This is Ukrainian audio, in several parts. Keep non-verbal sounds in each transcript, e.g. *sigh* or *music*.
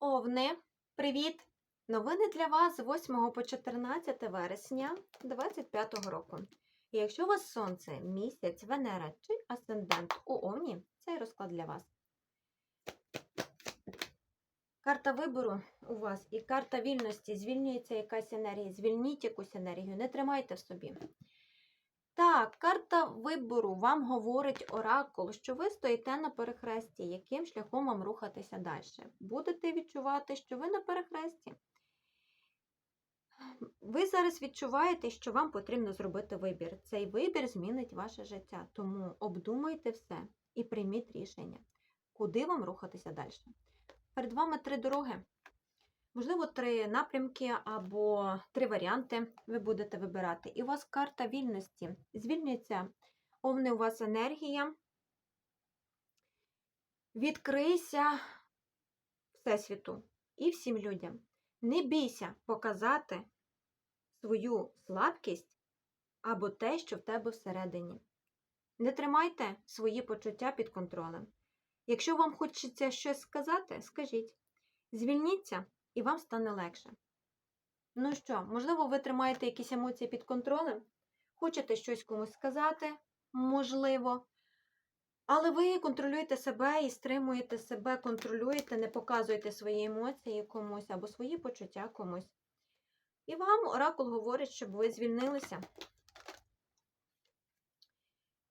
Овни, привіт! Новини для вас з 8 по 14 вересня 2025 року. І якщо у вас сонце, місяць, Венера чи асцендент у Овні, цей розклад для вас. Карта вибору у вас і карта вільності. Звільнюється якась енергія. Звільніть якусь енергію, не тримайте в собі. Так, карта вибору вам говорить оракул, що ви стоїте на перехресті, яким шляхом вам рухатися далі. Будете відчувати, що ви на перехресті. Ви зараз відчуваєте, що вам потрібно зробити вибір. Цей вибір змінить ваше життя. Тому обдумайте все і прийміть рішення, куди вам рухатися далі. Перед вами три дороги. Можливо, три напрямки або три варіанти ви будете вибирати. І у вас карта вільності. Звільнюється овни у вас енергія. Відкрийся Всесвіту і всім людям. Не бійся показати свою слабкість або те, що в тебе всередині. Не тримайте свої почуття під контролем. Якщо вам хочеться щось сказати, скажіть. Звільніться і вам стане легше. Ну що, можливо, ви тримаєте якісь емоції під контролем? Хочете щось комусь сказати? Можливо. Але ви контролюєте себе і стримуєте себе, контролюєте, не показуєте свої емоції комусь або свої почуття комусь. І вам оракул говорить, щоб ви звільнилися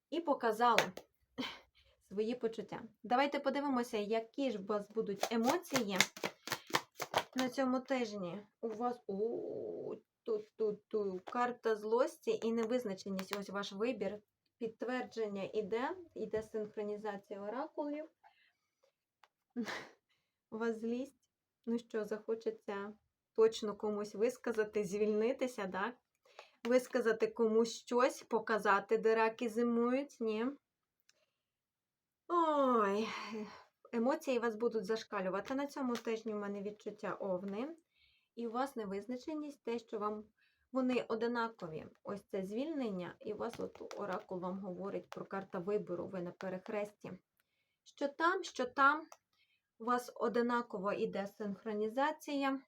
і показали *laughs* свої почуття. Давайте подивимося, які ж у вас будуть емоції на цьому тижні. У вас о, тут, тут, тут карта злості і невизначеність. Ось ваш вибір. Підтвердження іде, іде синхронізація оракулів. *laughs* У вас злість. Ну що, захочеться точно комусь висказати, звільнитися, так? Висказати комусь щось, показати, де раки зимують, ні. Ой, емоції вас будуть зашкалювати. На цьому тижні у мене відчуття овни. І у вас невизначеність, те, що вам вони одинакові. Ось це звільнення, і у вас от оракул вам говорить про карта вибору, ви на перехресті. Що там, що там, у вас одинаково йде синхронізація.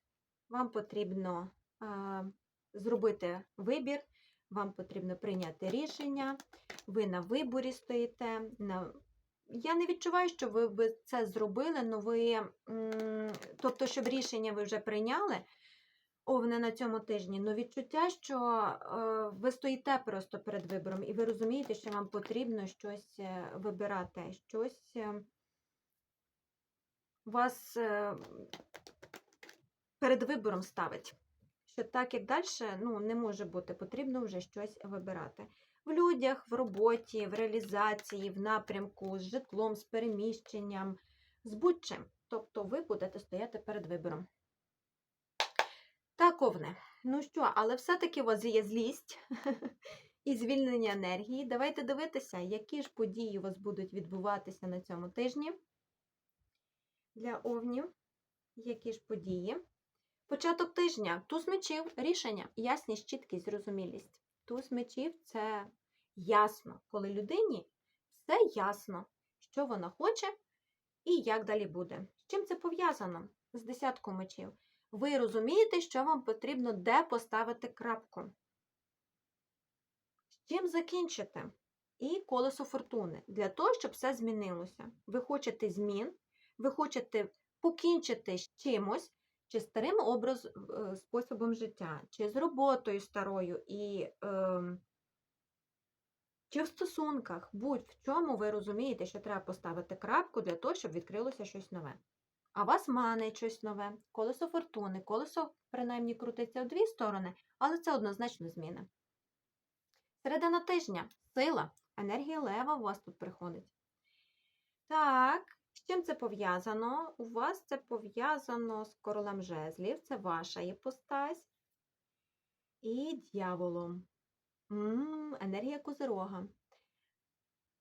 Вам потрібно а, зробити вибір, вам потрібно прийняти рішення, ви на виборі стоїте. на я не відчуваю, що ви б це зробили, але ви, тобто, щоб рішення ви вже прийняли, овне на цьому тижні, але відчуття, що е, ви стоїте просто перед вибором, і ви розумієте, що вам потрібно щось е, вибирати, щось е, вас перед вибором ставить. Що так, як далі, ну, не може бути, потрібно вже щось вибирати в людях, в роботі, в реалізації, в напрямку, з житлом, з переміщенням, з будь-чим. Тобто ви будете стояти перед вибором. Так, овне. Ну що, але все-таки у вас є злість *laughs* і звільнення енергії. Давайте дивитися, які ж події у вас будуть відбуватися на цьому тижні. Для овнів, які ж події. Початок тижня, туз мечів, рішення, ясність, чіткість, зрозумілість. Туз мечів це ясно, коли людині все ясно, що вона хоче і як далі буде. З чим це пов'язано? З десятку мечів. Ви розумієте, що вам потрібно де поставити крапку. З чим закінчити? І колесо фортуни. Для того, щоб все змінилося. Ви хочете змін, ви хочете покінчити з чимось, чи старим образ, е, способом життя, чи з роботою старою, і, е, чи в стосунках, будь-в чому ви розумієте, що треба поставити крапку для того, щоб відкрилося щось нове. А вас манить щось нове, колесо фортуни, колесо, принаймні, крутиться в дві сторони, але це однозначно зміна. Середина тижня сила, енергія лева у вас тут приходить. Так, з чим це пов'язано? У вас це пов'язано з королем жезлів, це ваша іпостась. І дьяволом. Енергія козирога.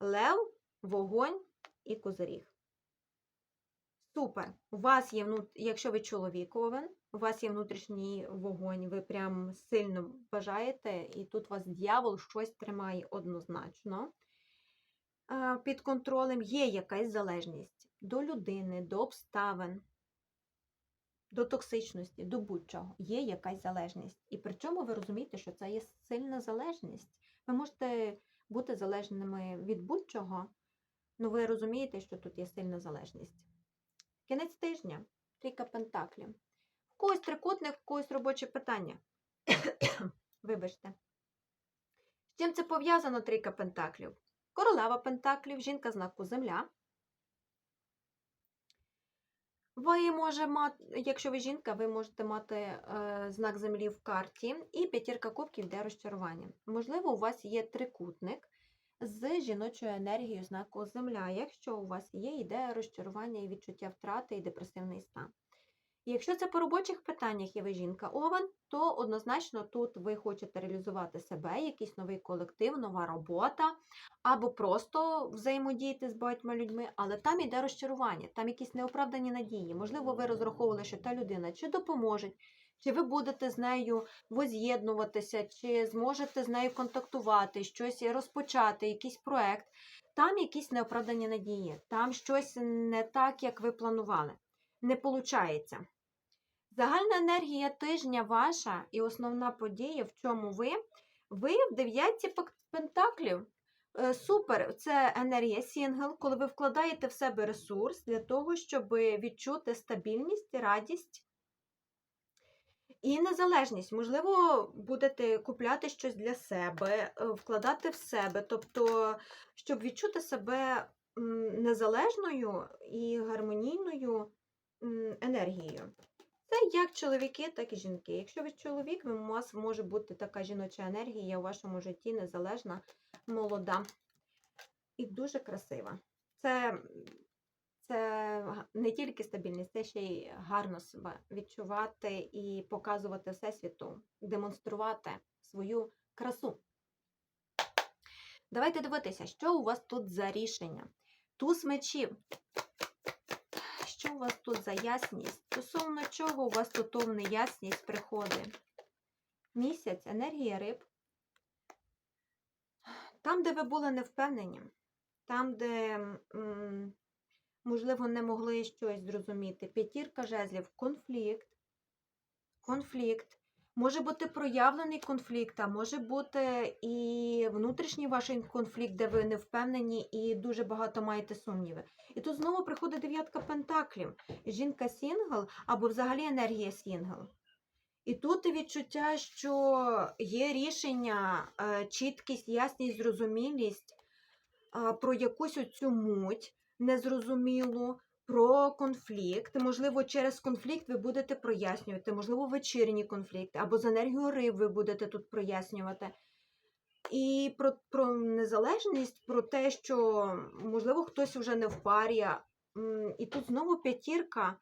Лев, вогонь і козиріг. Супер! У вас є, якщо ви чоловік овен, у вас є внутрішній вогонь, ви прям сильно бажаєте, і тут вас дьявол щось тримає однозначно під контролем, є якась залежність до людини, до обставин. До токсичності, до будь-чого є якась залежність. І при чому ви розумієте, що це є сильна залежність. Ви можете бути залежними від будь-чого, але ви розумієте, що тут є сильна залежність. Кінець тижня, трійка пентаклів. В когось трикутник, в когось робоче питання. *coughs* Вибачте. З чим це пов'язано трійка пентаклів? Королева пентаклів, жінка знаку Земля. Ви може мати, якщо ви жінка, ви можете мати е, знак землі в карті, і п'ятірка кубків для розчарування. Можливо, у вас є трикутник з жіночою енергією знаку Земля. Якщо у вас є ідея розчарування і відчуття втрати і депресивний стан. Якщо це по робочих питаннях і ви жінка овен, то однозначно тут ви хочете реалізувати себе, якийсь новий колектив, нова робота, або просто взаємодіяти з багатьма людьми, але там іде розчарування, там якісь неоправдані надії. Можливо, ви розраховували, що та людина чи допоможе, чи ви будете з нею воз'єднуватися, чи зможете з нею контактувати, щось розпочати, якийсь проект. Там якісь неоправдані надії, там щось не так, як ви планували. Не виходить. Загальна енергія тижня ваша і основна подія, в чому ви? Ви в дев'ятці пентаклів. Е, Супер, це енергія сінгл, коли ви вкладаєте в себе ресурс для того, щоб відчути стабільність, радість і незалежність. Можливо, будете купляти щось для себе, е, вкладати в себе, тобто, щоб відчути себе незалежною і гармонійною енергією. Це як чоловіки, так і жінки. Якщо ви чоловік, у вас може бути така жіноча енергія у вашому житті незалежна, молода і дуже красива. Це, це не тільки стабільність, це ще й гарно себе відчувати і показувати всесвіту, демонструвати свою красу. Давайте дивитися, що у вас тут за рішення. Туз мечів. У вас тут за ясність? Стосовно чого у вас тут повна ясність приходить? Місяць, енергія риб. Там, де ви були невпевнені, там, де, можливо, не могли щось зрозуміти. П'ятірка жезлів, конфлікт. Конфлікт. Може бути проявлений конфлікт, а може бути і внутрішній ваш конфлікт, де ви не впевнені і дуже багато маєте сумніви. І тут знову приходить дев'ятка пентаклів. Жінка сінгл або взагалі енергія сінгл. І тут відчуття, що є рішення, е, чіткість, ясність, зрозумілість про якусь оцю муть незрозумілу, про конфлікт. Можливо, через конфлікт ви будете прояснювати, можливо, вечірній конфлікт, або з енергією риб ви будете тут прояснювати. І про, про незалежність, про те, що, можливо, хтось вже не в парі. І тут знову п'ятірка.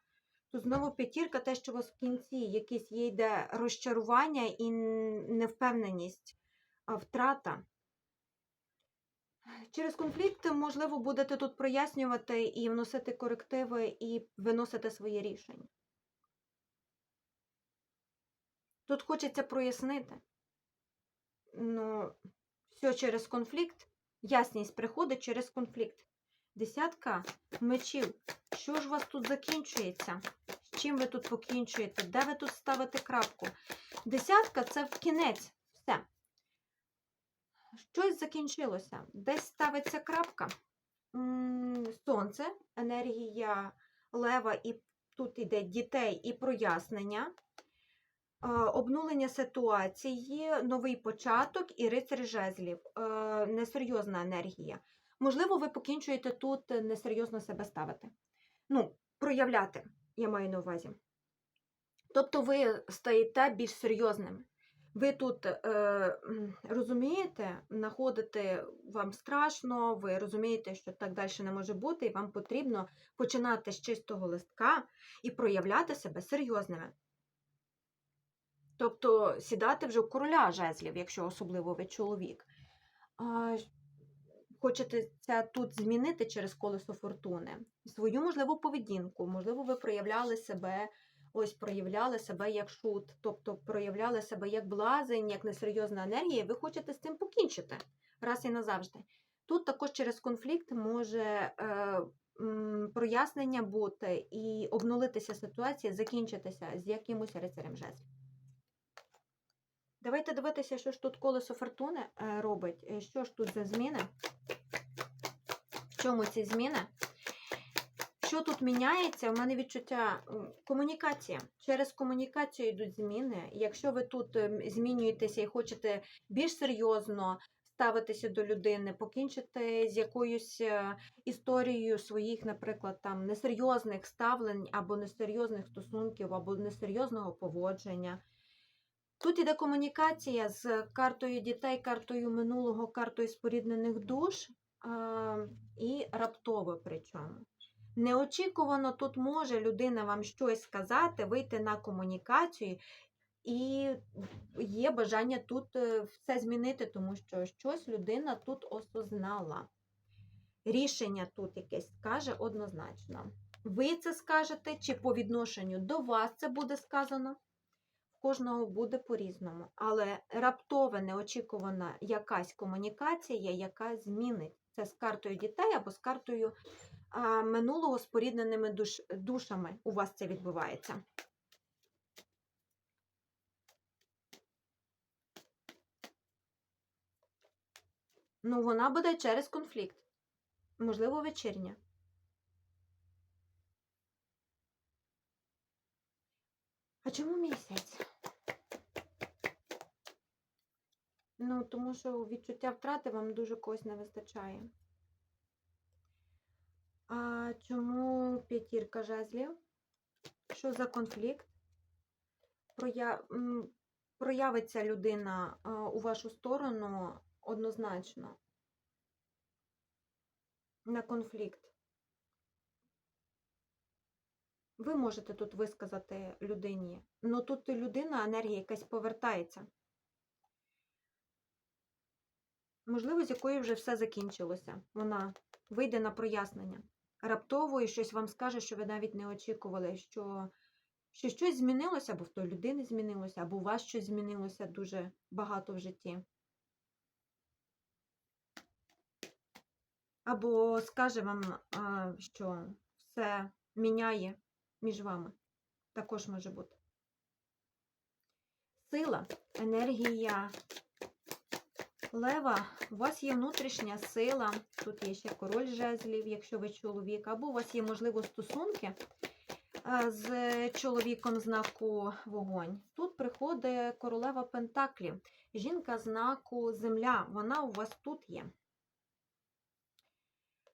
Тут знову п'ятірка, те, що у вас в кінці якесь є йде розчарування і невпевненість, а втрата. Через конфлікт, можливо, будете тут прояснювати і вносити корективи, і виносити своє рішення. Тут хочеться прояснити. Ну, все через конфлікт. Ясність приходить через конфлікт. Десятка мечів. Що ж у вас тут закінчується? З чим ви тут покінчуєте? Де ви тут ставите крапку? Десятка це в кінець. Щось закінчилося. Десь ставиться крапка. Сонце, енергія лева, і тут йде дітей і прояснення. Е, Обнулення ситуації, новий початок і рицар жезлів. Е, Несерйозна енергія. Можливо, ви покінчуєте тут несерйозно себе ставити. Ну, проявляти, я маю на увазі. Тобто ви стаєте більш серйозними. Ви тут е, розумієте, знаходите, вам страшно, ви розумієте, що так далі не може бути, і вам потрібно починати з чистого листка і проявляти себе серйозними. Тобто сідати вже у короля жезлів, якщо особливо ви чоловік. А, хочете це тут змінити через колесо фортуни, свою можливу поведінку, можливо, ви проявляли себе, ось проявляли себе як шут, тобто проявляли себе як блазень, як несерйозна енергія, і ви хочете з цим покінчити раз і назавжди. Тут також через конфлікт може е, прояснення бути і обнулитися ситуація, закінчитися з якимось рицарем жезлів. Давайте дивитися, що ж тут колесо фортуни е, робить, е, що ж тут за зміни, в чому ці зміни. Що тут міняється? У мене відчуття комунікація. Через комунікацію йдуть зміни. Якщо ви тут ем, змінюєтеся і хочете більш серйозно ставитися до людини, покінчити з якоюсь е, історією своїх, наприклад, там несерйозних ставлень або несерйозних стосунків, або несерйозного поводження. Тут іде комунікація з картою дітей, картою минулого, картою споріднених душ і раптово причому. Неочікувано тут може людина вам щось сказати, вийти на комунікацію, і є бажання тут е, все змінити, тому що щось людина тут осознала. Рішення тут якесь скаже однозначно. Ви це скажете, чи по відношенню до вас це буде сказано? В кожного буде по-різному. Але раптова, неочікувана якась комунікація, яка змінить це з картою дітей або з картою минулого спорідненими душ, душами у вас це відбувається. Ну, вона буде через конфлікт. Можливо, вечірня. А чому місяць? Ну, тому що відчуття втрати вам дуже когось не вистачає. А чому п'ятірка жезлів? Що за конфлікт? Проя... Проявиться людина у вашу сторону однозначно на конфлікт. Ви можете тут висказати людині, але тут людина, енергія якась повертається. Можливо, з якою вже все закінчилося. Вона вийде на прояснення. Раптово і щось вам скаже, що ви навіть не очікували, що, що щось змінилося, або в той людини змінилося, або у вас щось змінилося дуже багато в житті. Або скаже вам, що все міняє між вами. Також може бути. Сила, енергія лева. У вас є внутрішня сила. Тут є ще король жезлів, якщо ви чоловік, або у вас є, можливо, стосунки з чоловіком знаку вогонь. Тут приходить королева Пентаклів. Жінка знаку земля. Вона у вас тут є.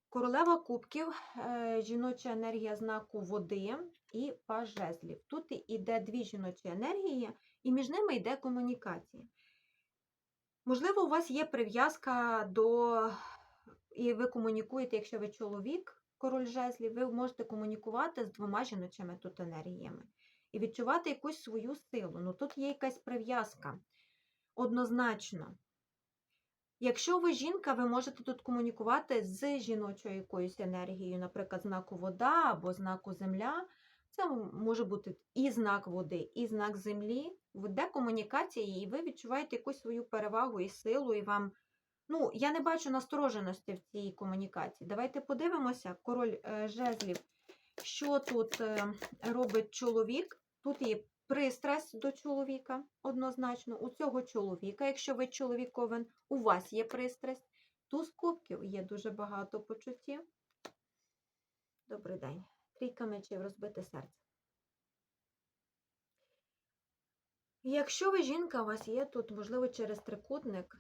Королева кубків, е, жіноча енергія знаку води і паж жезлів. Тут іде дві жіночі енергії, і між ними йде комунікація. Можливо, у вас є прив'язка до, і ви комунікуєте, якщо ви чоловік, король жезлів, ви можете комунікувати з двома жіночими тут енергіями і відчувати якусь свою силу. Ну тут є якась прив'язка. Однозначно. Якщо ви жінка, ви можете тут комунікувати з жіночою якоюсь енергією, наприклад, знаку вода або знаку земля. Це може бути і знак води, і знак землі. Веде комунікація, і ви відчуваєте якусь свою перевагу і силу, і вам. Ну, я не бачу настороженості в цій комунікації. Давайте подивимося, король е, жезлів, що тут е, робить чоловік. Тут є пристрасть до чоловіка, однозначно. У цього чоловіка, якщо ви чоловіковин, у вас є пристрасть. Туз кубків є дуже багато почуттів. Добрий день. Трійка мечів, розбите серце. Якщо ви жінка, у вас є тут, можливо, через трикутник,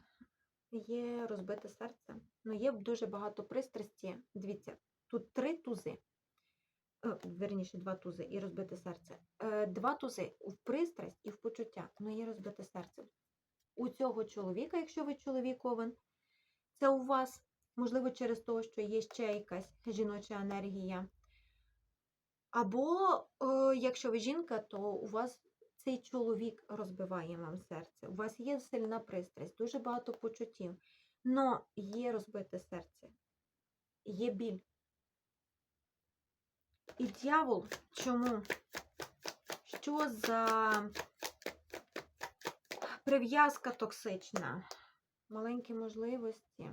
є розбите серце. Ну, є дуже багато пристрасті. Дивіться, тут три тузи. Е, Верніше, два тузи і розбите серце. Е, Два тузи в пристрасть і в почуття, ну є розбите серце. У цього чоловіка, якщо ви чоловіковин, це у вас, можливо, через те, що є ще якась жіноча енергія. Або, е, якщо ви жінка, то у вас цей чоловік розбиває вам серце. У вас є сильна пристрасть, дуже багато почуттів. Но є розбите серце, є біль. І дьявол чому? Що за прив'язка токсична? Маленькі можливості.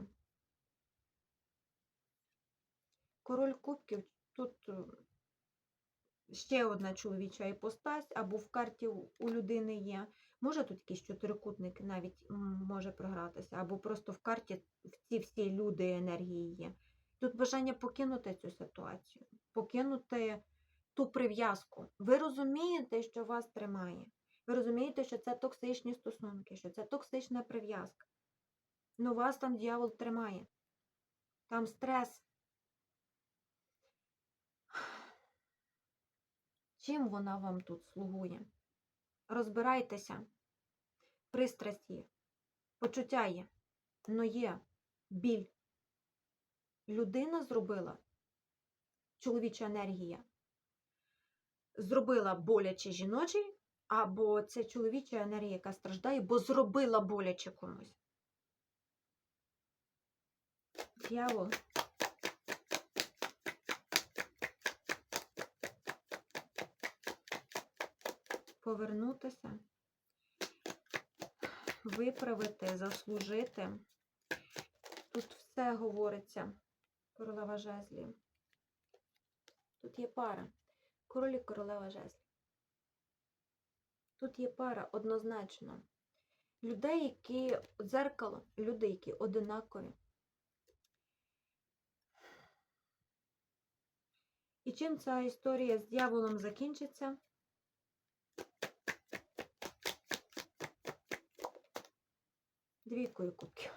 Король кубків тут ще одна чоловіча іпостась, або в карті у людини є. Може тут якийсь чотирикутник навіть може програтися, або просто в карті ці всі люди енергії є. Тут бажання покинути цю ситуацію, покинути ту прив'язку. Ви розумієте, що вас тримає. Ви розумієте, що це токсичні стосунки, що це токсична прив'язка. Ну вас там дьявол тримає. Там стрес. Чим вона вам тут слугує? Розбирайтеся. Пристрасть є, почуття є, но є біль. Людина зробила, чоловіча енергія, зробила боляче жіночий, або це чоловіча енергія, яка страждає, бо зробила боляче комусь. Дьявол. Повернутися, виправити, заслужити. Тут все говориться. Королева жезлів. Тут є пара. Король і королева жезлів. Тут є пара однозначно. Людей, які дзеркало, люди, які одинакові. І чим ця історія з дьяволом закінчиться? Двійкою кубків.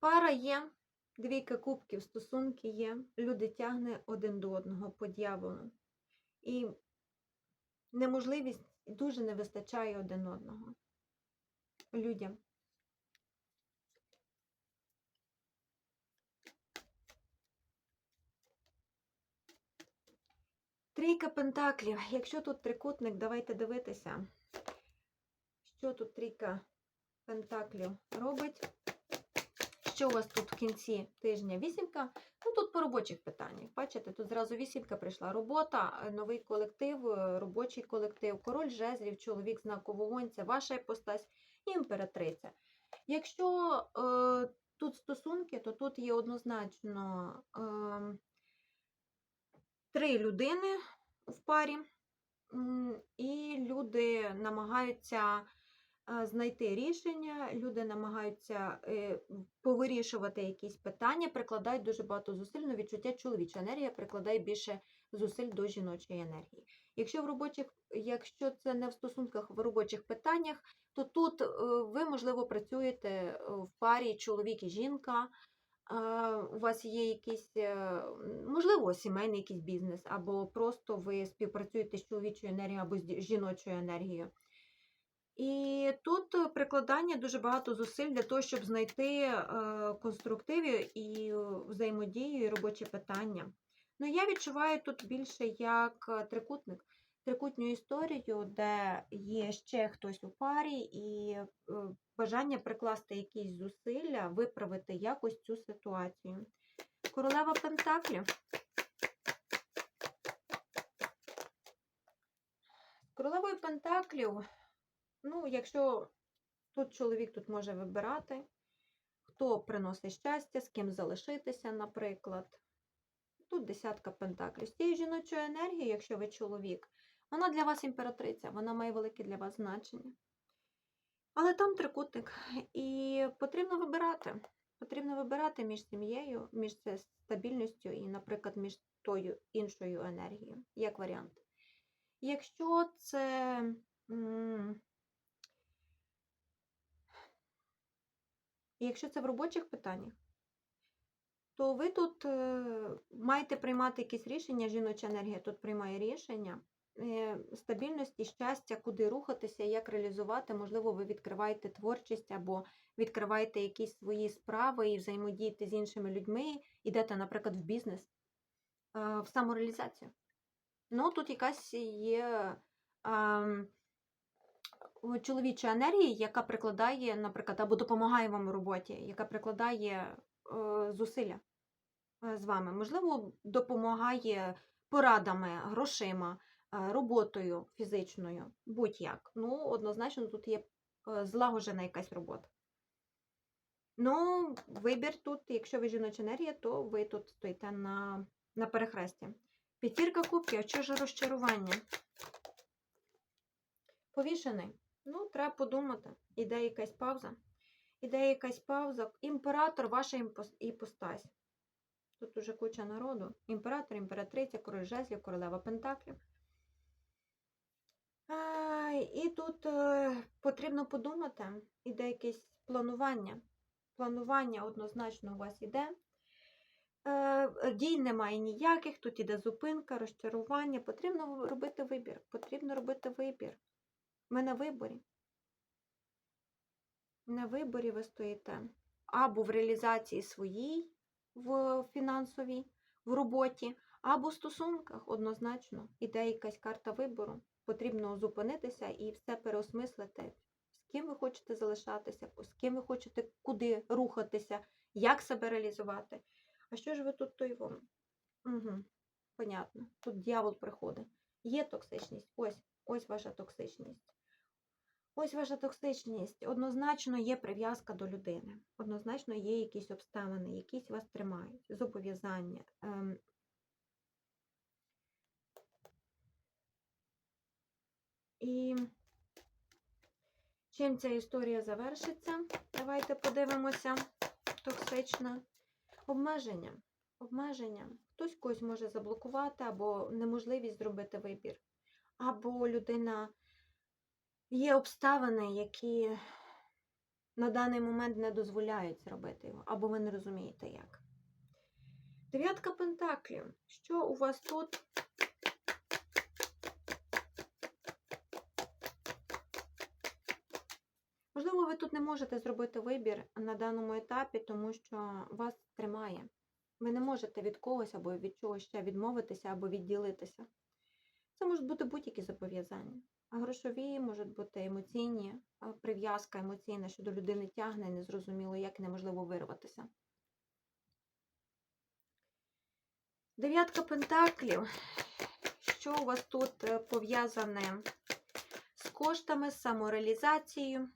Пара є, двійка кубків, стосунки є, люди тягне один до одного по дьяволу. І неможливість дуже не вистачає один одного людям. Трійка пентаклів. Якщо тут трикутник, давайте дивитися, що тут трійка пентаклів робить. Що у вас тут в кінці тижня? Вісімка? Ну тут по робочих питаннях. Бачите, тут зразу вісімка прийшла. Робота, е, новий колектив, е, робочий колектив, король жезлів, чоловік знаку вогонь, це ваша іпостась імператриця. Якщо е, тут стосунки, то тут є однозначно е, три людини в парі, і люди намагаються знайти рішення, люди намагаються е, повирішувати якісь питання, прикладають дуже багато зусиль на відчуття чоловіча енергія прикладає більше зусиль до жіночої енергії. Якщо в робочих, якщо це не в стосунках в робочих питаннях, то тут е, ви, можливо, працюєте е, в парі чоловік і жінка. У вас є якийсь, можливо, сімейний якийсь бізнес, або просто ви співпрацюєте з чоловічою енергією або з жіночою енергією. І тут е, прикладання дуже багато зусиль для того, щоб знайти е, конструктиви і е, взаємодію, і робочі питання. Ну, я відчуваю тут більше як трикутник, трикутню історію, де є ще хтось у парі, і бажання прикласти якісь зусилля, виправити якось цю ситуацію. Королева Пентаклів. Королевою Пентаклів, ну, якщо тут чоловік тут може вибирати, хто приносить щастя, з ким залишитися, наприклад. Тут десятка пентаклів. З тією жіночою енергією, якщо ви чоловік, вона для вас імператриця, вона має велике для вас значення. Але там трикутник. І потрібно вибирати. Потрібно вибирати між сім'єю, між стабільністю і, наприклад, між тою іншою енергією, як варіант. Якщо це. М, Якщо це в робочих питаннях, то ви тут е, маєте приймати якісь рішення, жіноча енергія тут приймає рішення е, стабільності, щастя, куди рухатися, як реалізувати. Можливо, ви відкриваєте творчість або відкриваєте якісь свої справи і взаємодієте з іншими людьми, йдете, наприклад, в бізнес, е, в самореалізацію. Ну, тут якась є. Чоловіча енергія, яка прикладає, наприклад, або допомагає вам у роботі, яка прикладає е, зусилля е, з вами. Можливо, допомагає порадами, грошима, е, роботою фізичною, будь-як. Ну, однозначно, тут є злагоджена якась робота. Ну, вибір тут, якщо ви жіноча енергія, то ви тут стоїте на, на перехресті. П'ятірка кубків, що ж розчарування? Повішений. Ну, треба подумати. Іде якась пауза. Іде якась пауза. Імператор, ваша іпостась. Тут уже куча народу. Імператор, імператриця, король жезлів, королева пентаклів. А, і тут е, потрібно подумати, іде якесь планування. Планування однозначно у вас іде. Е, дій немає ніяких, тут іде зупинка, розчарування. Потрібно робити вибір. Потрібно робити вибір. Ми на виборі. На виборі ви стоїте або в реалізації своїй в фінансовій, в роботі, або в стосунках однозначно. Іде якась карта вибору. Потрібно зупинитися і все переосмислити. З ким ви хочете залишатися, з ким ви хочете куди рухатися, як себе реалізувати. А що ж ви тут той вам? Угу, понятно. Тут дьявол приходить. Є токсичність. Ось, ось ваша токсичність. Ось ваша токсичність. Однозначно є прив'язка до людини. Однозначно є якісь обставини, якісь вас тримають, зобов'язання. Ем, І чим ця історія завершиться? Давайте подивимося. Токсична. Обмеження. Обмеження. Хтось когось може заблокувати, або неможливість зробити вибір. Або людина є обставини, які на даний момент не дозволяють зробити його, або ви не розумієте як. Дев'ятка пентаклів. Що у вас тут? Можливо, ви тут не можете зробити вибір на даному етапі, тому що вас тримає. Ви не можете від когось або від чогось ще відмовитися або відділитися. Це можуть бути будь-які зобов'язання. А грошові можуть бути емоційні, прив'язка емоційна, що до людини тягне, незрозуміло, як неможливо вирватися. Дев'ятка пентаклів. Що у вас тут е, пов'язане з коштами, з самореалізацією?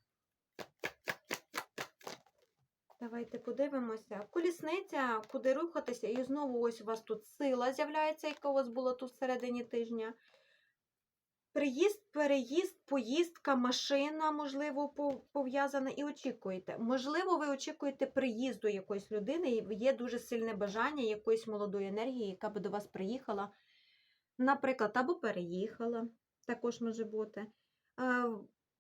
Давайте подивимося. Колісниця, куди рухатися, і знову ось у вас тут сила з'являється, яка у вас була тут всередині тижня. Приїзд, переїзд, поїздка, машина, можливо, пов'язана, і очікуєте. Можливо, ви очікуєте приїзду якоїсь людини, і є дуже сильне бажання якоїсь молодої енергії, яка би до вас приїхала. Наприклад, або переїхала, також може бути.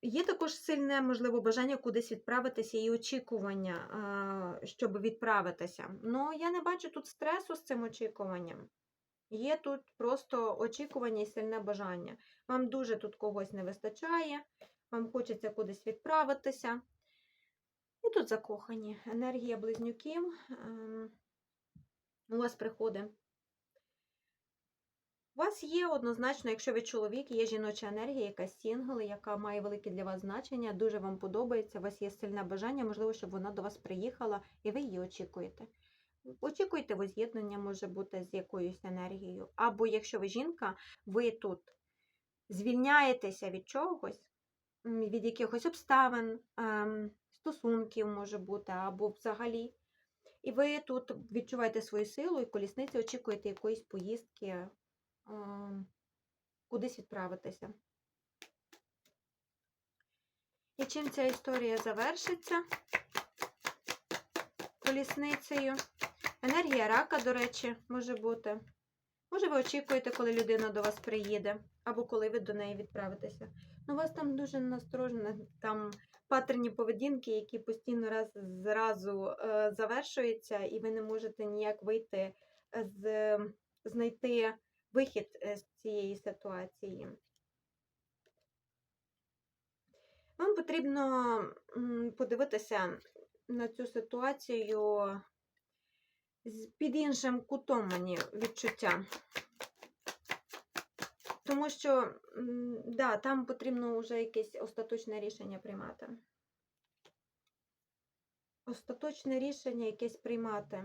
Є також сильне, можливо, бажання кудись відправитися і очікування, щоб відправитися. Ну, я не бачу тут стресу з цим очікуванням. Є тут просто очікування і сильне бажання. Вам дуже тут когось не вистачає, вам хочеться кудись відправитися. І тут закохані. Енергія близнюків. ем, У вас приходить. У вас є однозначно, якщо ви чоловік, є жіноча енергія, якась сінгл, яка має велике для вас значення, дуже вам подобається, у вас є сильне бажання, можливо, щоб вона до вас приїхала, і ви її очікуєте. Очікуйте воз'єднання, може бути з якоюсь енергією. Або якщо ви жінка, ви тут звільняєтеся від чогось, від якихось обставин, ем, стосунків може бути, або взагалі. І ви тут відчуваєте свою силу і колісниці очікуєте якоїсь поїздки кудись відправитися. І чим ця історія завершиться колісницею? Енергія рака, до речі, може бути. Може, ви очікуєте, коли людина до вас приїде, або коли ви до неї відправитеся. Ну, у вас там дуже насторожено, там паттерні поведінки, які постійно раз зразу е, завершуються, і ви не можете ніяк вийти з знайти вихід е, з цієї ситуації. Вам потрібно подивитися на цю ситуацію під іншим кутом мені відчуття. Тому що, да, там потрібно вже якесь остаточне рішення приймати. Остаточне рішення якесь приймати.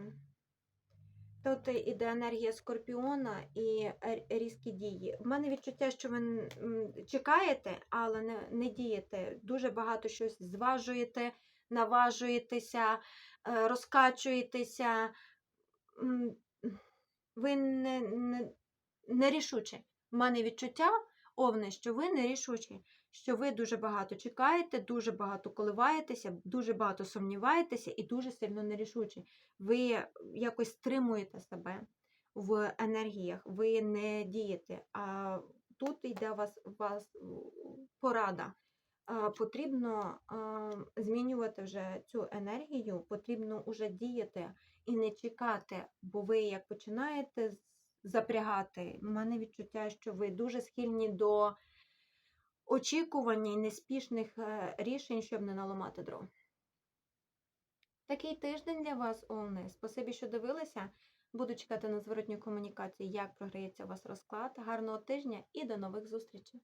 Тут іде енергія скорпіона і різкі дії. У мене відчуття, що ви чекаєте, але не, не дієте. Дуже багато щось зважуєте, наважуєтеся, е, розкачуєтеся. Ви не, не, нерішучі. У мене відчуття, овни, що ви нерішучі, що ви дуже багато чекаєте, дуже багато коливаєтеся, дуже багато сумніваєтеся і дуже сильно нерішучі. Ви якось стримуєте себе в енергіях, ви не дієте. А тут йде вас, вас порада. Потрібно змінювати вже цю енергію, потрібно вже діяти і не чекати, бо ви як починаєте запрягати, у мене відчуття, що ви дуже схильні до очікування і неспішних е, рішень, щоб не наламати дров. Такий тиждень для вас, Овни. Спасибі, що дивилися. Буду чекати на зворотню комунікацію, як програється у вас розклад. Гарного тижня і до нових зустрічей!